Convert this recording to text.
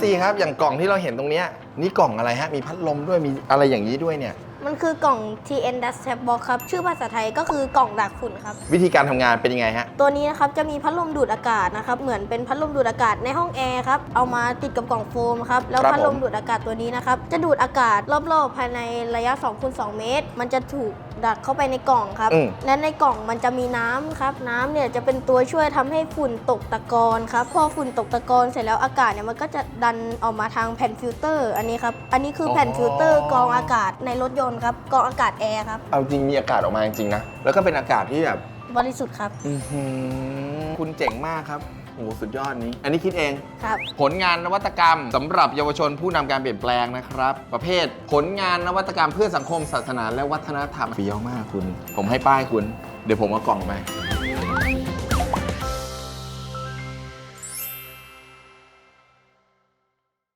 ซีครับอย่างกล่องที่เราเห็นตรงนี้นี่กล่องอะไรฮะมีพัดลมด้วยมีอะไรอย่างนี้ด้วยเนี่ย มันคือกล่อง TN Dust Trap Box ครับ ชื่อภาษาไทยก็คือกล่องดักฝุ่นครับ วิธีการทำงานเป็นยังไงฮะ ตัวนี้นะครับจะมีพัดลมดูดอากาศนะครับ เหมือนเป็นพัดลมดูดอากาศในห้องแอร์ครับ เอามาติดกับกล่องโฟมครับ แล้วครับพัดลมผม ดูดอากาศตัวนี้นะครับ จะดูดอากาศรอบๆ ภายในระยะ2คูณ2เมตร มันจะถูกดักเข้าไปในกล่องครับ อืม และในกล่องมันจะมีน้ำครับ น้ำเนี่ยจะเป็นตัวช่วยทำให้ฝุ่นตกตะกอนครับ พอฝุ่นตกตะกอนเสร็จแล้วอากาศเนี่ยมันก็จะดันออกมาทางแผ่นฟิลเตอร์ อันนี้ครับ อันนี้คือแผ่นฟิลเตอร์กรองอากาศในรถยนต์ครับกรองอากาศแอร์ครับ เอาจริงมีอากาศออกมาจริงๆนะ แล้วก็เป็นอากาศที่แบบบริสุทธิ์ครับอื้อหือคุณเจ๋งมากครับโอ้โหสุดยอดนี้ อันนี้คิดเอง ครับ ผลงานนวัตกรรมสำหรับเยาวชนผู้นำการเปลี่ยนแปลงนะครับ ประเภทผลงานนวัตกรรมเพื่อสังคมศาสนาและวัฒนธรรมเฟี้ยวมากคุณ ผมให้ป้ายคุณ เดี๋ยวผมเอากล่องไป